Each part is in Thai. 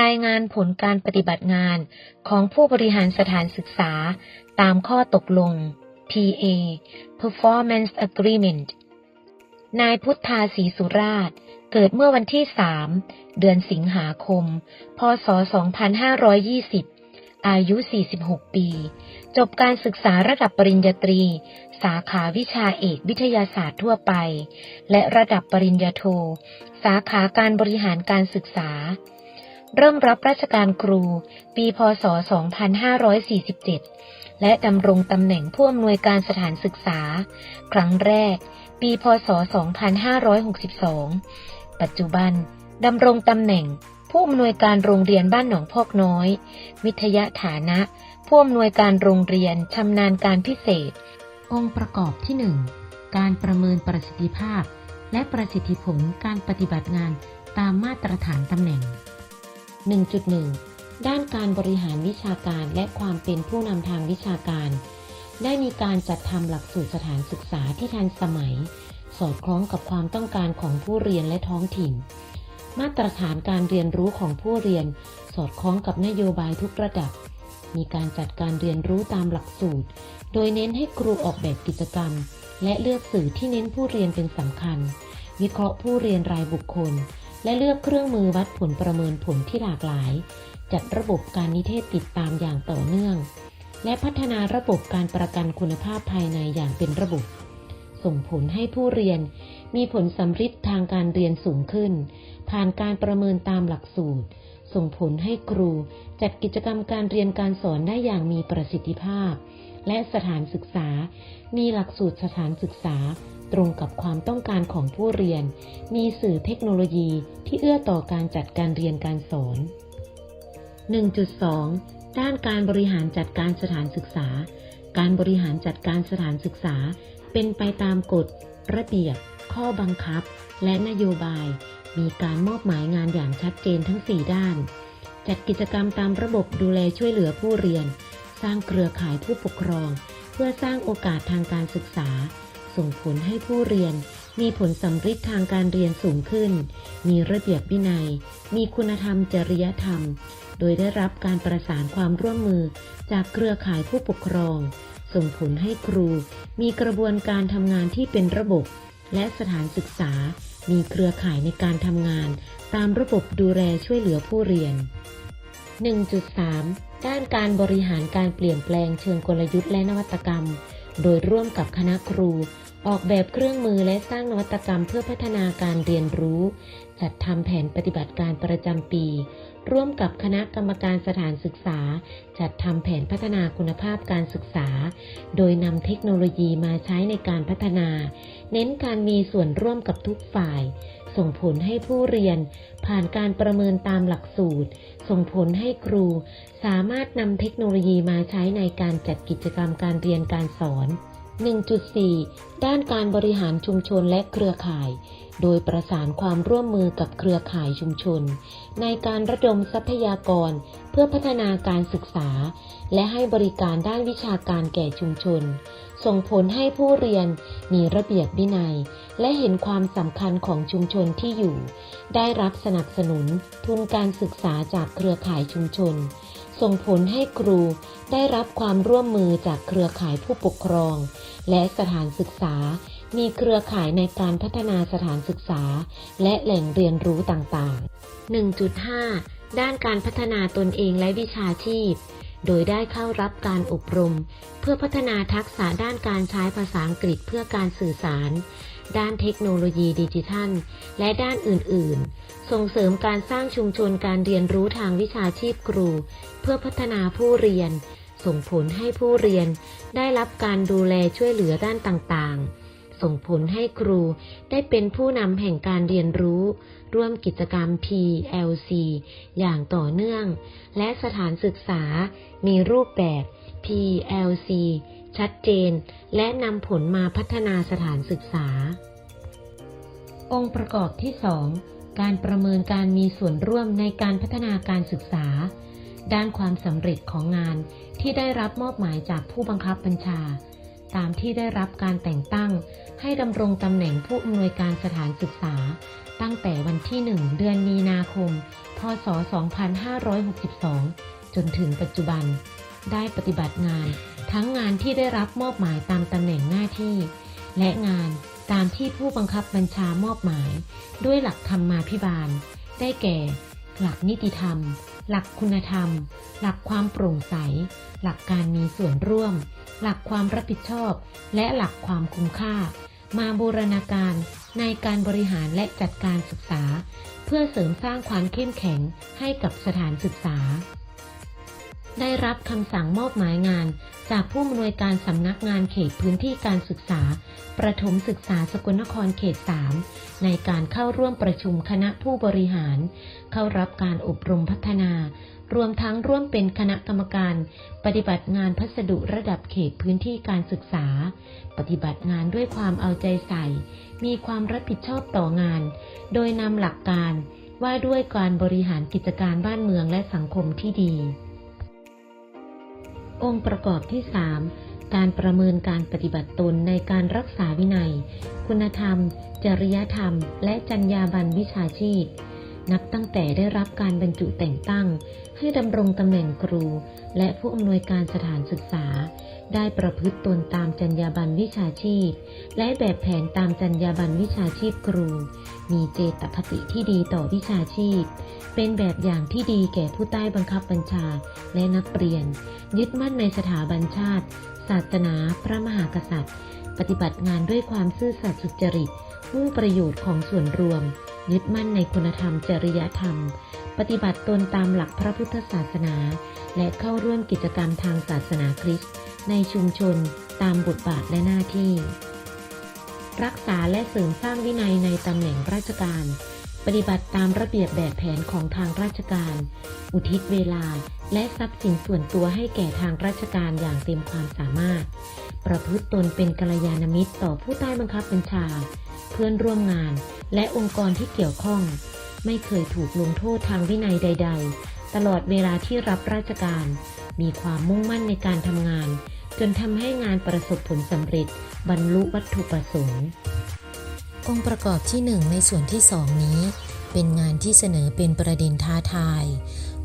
รายงานผลการปฏิบัติงานของผู้บริหารสถานศึกษาตามข้อตกลง PA Performance Agreement นายพุทธาศรีสุราช เกิดเมื่อวันที่ 3 เดือนสิงหาคม พศ 2520 อายุ 46 ปี จบการศึกษาระดับปริญญาตรี สาขาวิชาเอกวิทยาศาสตร์ทั่วไป และระดับปริญญาโท สาขาการบริหารการศึกษา เริ่มรับราชการครู ปี พศ 2547 และดำรงตำแหน่งผู้อำนวยการสถานศึกษา ครั้งแรก ปี พศ 2562 ปัจจุบันดำรงตำแหน่งผู้อำนวยการโรงเรียนบ้านหนองพอกน้อย วิทยาฐานะ ผู้อำนวยการโรงเรียนชำนาญการพิเศษ องค์ประกอบที่ 1 การประเมินประสิทธิภาพ และประสิทธิผลการปฏิบัติงานตามมาตรฐานตำแหน่ง 1.1 ด้านการบริหารวิชาการและความเป็นผู้นำทางวิชาการ ได้มีการจัดทำหลักสูตรสถานศึกษาที่ทันสมัย สอดคล้องกับความต้องการของผู้เรียนและท้องถิ่น มาตรฐานการเรียนรู้ของผู้เรียน สอดคล้องกับนโยบายทุกระดับ มีการจัดการเรียนรู้ตามหลักสูตร โดยเน้นให้ครูออกแบบกิจกรรม และเลือกสื่อที่เน้นผู้เรียนเป็นสำคัญ วิเคราะห์ผู้เรียนรายบุคคล และเลือกเครื่องมือวัดผลประเมินผลที่หลากหลาย จัดระบบการนิเทศติดตามอย่างต่อเนื่อง และพัฒนาระบบการประกันคุณภาพภายในอย่างเป็นระบบ ส่งผลให้ผู้เรียนมีผลสำฤทธิ์ทางการเรียนสูงขึ้น ผ่านการประเมินตามหลักสูตร ส่งผลให้ครูจัดกิจกรรมการเรียนการสอนได้อย่างมีประสิทธิภาพและสถานศึกษา มีหลักสูตรสถานศึกษา ตรงกับความต้องการของผู้เรียน มีสื่อเทคโนโลยีที่เอื้อต่อการจัดการเรียนการสอน 1.2 ด้านการบริหารจัดการสถานศึกษา การบริหารจัดการสถานศึกษา เป็นไปตามกฎ ระเบียบ ข้อบังคับ และนโยบาย มีการมอบหมายงานอย่างชัดเจนทั้ง 4 ด้าน จัดกิจกรรมตามระบบดูแลช่วยเหลือผู้เรียน สร้างเครือข่ายผู้ปกครอง เพื่อสร้างโอกาสทางการศึกษา ส่งผลให้ผู้เรียน มีผลสำฤทธิ์ทางการเรียนสูงขึ้น มีระเบียบวินัย มีคุณธรรมจริยธรรม โดยได้รับการประสานความร่วมมือจากเครือข่ายผู้ปกครอง ส่งผลให้ครู มีกระบวนการทำงานที่เป็นระบบ และสถานศึกษา มีเครือข่ายในการทำงาน ตามระบบดูแลช่วยเหลือผู้เรียน 1.3 ด้านการบริหารการเปลี่ยนแปลงเชิงกลยุทธ์และนวัตกรรม โดยร่วมกับคณะครู ออกแบบเครื่องมือและสร้างนวัตกรรมเพื่อพัฒนาการเรียนรู้ จัดทำแผนปฏิบัติการประจำปี ร่วมกับคณะกรรมการสถานศึกษา จัดทำแผนพัฒนาคุณภาพการศึกษา โดยนำเทคโนโลยีมาใช้ในการพัฒนา เน้นการมีส่วนร่วมกับทุกฝ่าย ส่งผลให้ผู้เรียน ผ่านการประเมินตามหลักสูตร ส่งผลให้ครู สามารถนำเทคโนโลยีมาใช้ในการจัดกิจกรรมการเรียนการสอน 1.4 ด้านการบริหารชุมชนและเครือข่าย โดยประสานความร่วมมือกับเครือข่ายชุมชน ในการระดมทรัพยากร เพื่อพัฒนาการศึกษา และให้บริการด้านวิชาการแก่ชุมชน ส่งผลให้ผู้เรียนมีระเบียบวินัย และเห็นความสำคัญของชุมชนที่อยู่ ได้รับสนับสนุนทุนการศึกษาจากเครือข่ายชุมชน ส่งผลให้ครูได้รับความร่วมมือจากเครือข่ายผู้ปกครอง และสถานศึกษา มีเครือข่ายในการพัฒนาสถานศึกษา และแหล่งเรียนรู้ต่างๆ 1.5 ด้านการพัฒนาตนเองและวิชาชีพ โดยได้เข้ารับการอบรม เพื่อพัฒนาทักษะด้านการใช้ภาษาอังกฤษเพื่อการสื่อสาร ด้านเทคโนโลยีดิจิทัล และด้านอื่น ๆ ส่งเสริมการสร้างชุมชนการเรียนรู้ทางวิชาชีพครู เพื่อพัฒนาผู้เรียน ส่งผลให้ผู้เรียน ได้รับการดูแลช่วยเหลือด้านต่าง ๆ ส่งผลให้ครูได้เป็นผู้นำแห่งการเรียนรู้ ร่วมกิจกรรม PLC อย่างต่อเนื่อง และสถานศึกษา มีรูปแบบ PLC ชัดเจน และนำผลมาพัฒนาสถานศึกษา องค์ประกอบที่ 2 การประเมินการมีส่วนร่วมในการพัฒนาการศึกษา ด้านความสำเร็จของงานที่ได้รับมอบหมายจากผู้บังคับบัญชา ตามที่ได้รับการแต่งตั้ง ให้ดำรงตำแหน่งผู้อำนวยการสถานศึกษา ตั้งแต่วันที่ 1 เดือนมีนาคม พศ 2562 จนถึงปัจจุบันได้ปฏิบัติงาน ทั้งงานที่ได้รับมอบหมายตามตำแหน่งหน้าที่ และงานตามที่ผู้บังคับบัญชามอบหมาย ด้วยหลักธรรมาภิบาล ได้แก่ หลักนิติธรรม หลักคุณธรรม หลักความโปร่งใส หลักการมีส่วนร่วม หลักความรับผิดชอบ และหลักความคุ้มค่า มาบูรณาการในการบริหารและจัดการศึกษา เพื่อเสริมสร้างความเข้มแข็งให้กับสถานศึกษา ได้รับคำสั่งมอบหมายงาน จากผู้อำนวยการสำนักงานเขตพื้นที่การศึกษา ประถมศึกษาสกลนครเขต 3 ในการเข้าร่วมประชุมคณะผู้บริหาร เข้ารับการอบรมพัฒนา รวมทั้งร่วมเป็นคณะกรรมการ ปฏิบัติงานพัสดุระดับเขตพื้นที่การศึกษา ปฏิบัติงานด้วยความเอาใจใส่ มีความรับผิดชอบต่องาน โดยนำหลักการว่าด้วยการบริหารกิจการบ้านเมืองและสังคมที่ดี องค์ประกอบที่ 3 การประเมินการปฏิบัติตนในการรักษาวินัย คุณธรรม จริยธรรม และจรรยาบรรณวิชาชีพ นับตั้งแต่ได้รับการบรรจุแต่งตั้ง ให้ดำรงตำแหน่งครู และผู้อำนวยการสถานศึกษา ได้ประพฤติตนตามจรรยาบรรณวิชาชีพ และแบบแผนตามจรรยาบรรณวิชาชีพครู มีเจตคติที่ดีต่อวิชาชีพ เป็นแบบอย่างที่ดีแก่ผู้ใต้บังคับบัญชาและนักเรียน ยึดมั่นในสถาบันชาติ ศาสนา พระมหากษัตริย์ ปฏิบัติงานด้วยความซื่อสัตย์สุจริตมุ่งประโยชน์ของส่วนรวม ยึดมั่นในคุณธรรมจริยธรรม ปฏิบัติตนตามหลักพระพุทธศาสนา และเข้าร่วมกิจกรรมทางศาสนาคริสต์ ในชุมชนตามบทบาทและหน้าที่ รักษาและเสริมสร้างวินัยในตำแหน่งราชการ ปฏิบัติตามระเบียบแบบแผนของทางราชการ อุทิศเวลาและทรัพย์สินส่วนตัวให้แก่ทางราชการอย่างเต็มความสามารถ ประพฤติตนเป็นกัลยาณมิตรต่อผู้ใต้บังคับบัญชา เพื่อนร่วมงาน และองค์กรที่เกี่ยวข้อง ไม่เคยถูกลงโทษทางวินัยใด ๆ ตลอดเวลาที่รับราชการ มีความมุ่งมั่นในการทำงาน จนทำให้งานประสบผลสำเร็จ บรรลุวัตถุประสงค์ องค์ประกอบที่ 1 ในส่วนที่ 2 นี้ เป็นงานที่เสนอเป็นประเด็นท้าทาย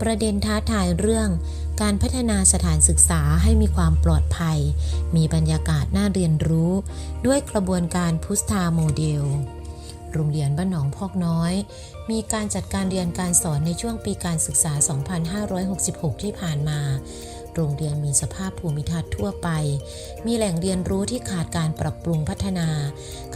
ประเด็นท้าทายเรื่อง การพัฒนาสถานศึกษาให้มีความปลอดภัย มีบรรยากาศน่าเรียนรู้ ด้วยกระบวนการพุสตาโมเดล โรงเรียนบ้านหนองพอกน้อย มีการจัดการเรียนการสอนในช่วงปีการศึกษา 2566 ที่ผ่านมา โรงเรียนมีสภาพภูมิทัศน์ทั่วไป มีแหล่งเรียนรู้ที่ขาดการปรับปรุงพัฒนา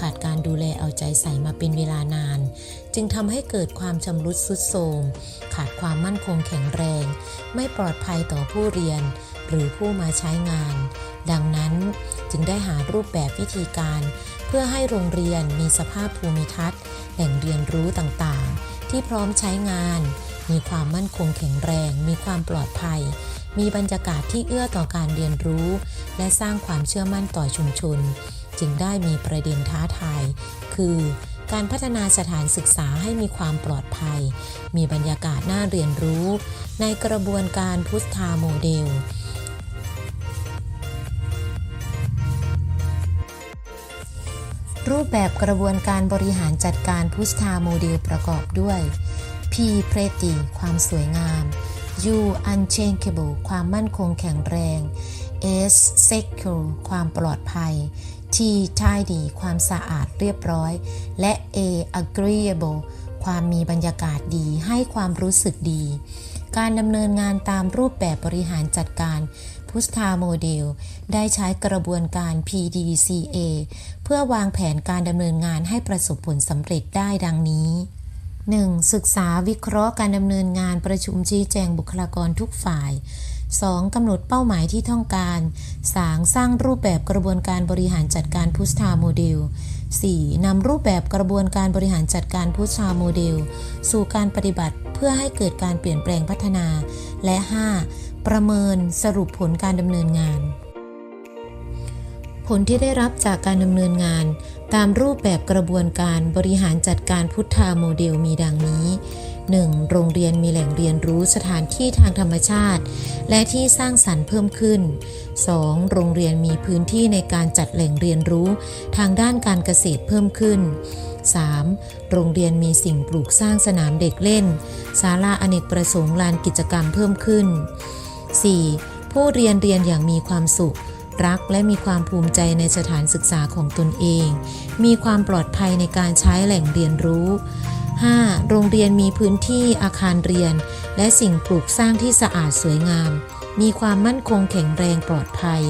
ขาดการดูแลเอาใจใส่มาเป็นเวลานาน จึงทำให้เกิดความชำรุดทรุดโทรมขาดความมั่นคงแข็งแรง ไม่ปลอดภัยต่อผู้เรียน หรือผู้มาใช้งาน ดังนั้นจึงได้หารูปแบบวิธีการ พื่อให้โรงเรียนมีสภาพภูมิทัศน์ แหล่งเรียนรู้ต่างๆ ที่พร้อมใช้งาน มีความมั่นคงแข็งแรง มีความปลอดภัย มีบรรยากาศที่เอื้อต่อการเรียนรู้ และสร้างความเชื่อมั่นต่อชุมชน จึงได้มีประเด็นท้าทาย คือการพัฒนาสถานศึกษาให้มีความปลอดภัย มีบรรยากาศน่าเรียนรู้ ในกระบวนการพุทธาโมเดล รูปแบบกระบวนการบริหารจัดการพุทธาโมเดลประกอบด้วย P p r e t y ความสวยงาม U unchangeable ความมั่นคงแข็งแรง S secure ความปลอดภัย T tidy ความสะอาดเรียบร้อย และ A agreeable ความมีบรรยากาศดีให้ความรู้สึกดี การดำเนินงานตามรูปแบบบริหารจัดการ พุทธาโมเดล ได้ใช้กระบวนการ PDCA เพื่อวางแผนการดำเนินงานให้ประสบผลสำเร็จได้ดังนี้ 1. ศึกษาวิเคราะห์การดำเนินงานประชุมชี้แจงบุคลากรทุกฝ่าย 2. กำหนดเป้าหมายที่ต้องการ 3. สร้างรูปแบบกระบวนการบริหารจัดการพุทธาโมเดล 4. นำรูปแบบกระบวนการบริหารจัดการพุทธาโมเดล สู่การปฏิบัติเพื่อให้เกิดการเปลี่ยนแปลงพัฒนา และ 5. ประเมินสรุปผลการดำเนินงาน ผลที่ได้รับจากการดำเนินงาน ตามรูปแบบกระบวนการบริหารจัดการพุทธาโมเดลมีดังนี้ 1. โรงเรียนมีแหล่งเรียนรู้สถานที่ทางธรรมชาติ และที่สร้างสรรค์เพิ่มขึ้น 2. โรงเรียนมีพื้นที่ในการจัดแหล่งเรียนรู้ทางด้านการเกษตรเพิ่มขึ้น 3. โรงเรียนมีสิ่งปลูกสร้างสนามเด็กเล่น ศาลาอเนกประสงค์ลานกิจกรรมเพิ่มขึ้น 4. ผู้เรียนเรียนอย่างมีความสุข รักและมีความภูมิใจในสถานศึกษาของตนเอง มีความปลอดภัยในการใช้แหล่งเรียนรู้ 5. โรงเรียนมีพื้นที่อาคารเรียน และสิ่งปลูกสร้างที่สะอาดสวยงาม มีความมั่นคงแข็งแรงปลอดภัย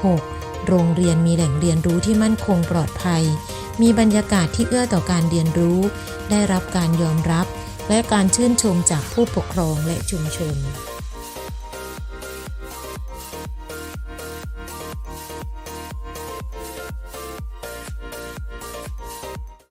6. โรงเรียนมีแหล่งเรียนรู้ที่มั่นคงปลอดภัย มีบรรยากาศที่เอื้อต่อการเรียนรู้ ได้รับการยอมรับ และการชื่นชมจากผู้ปกครองและชุมชน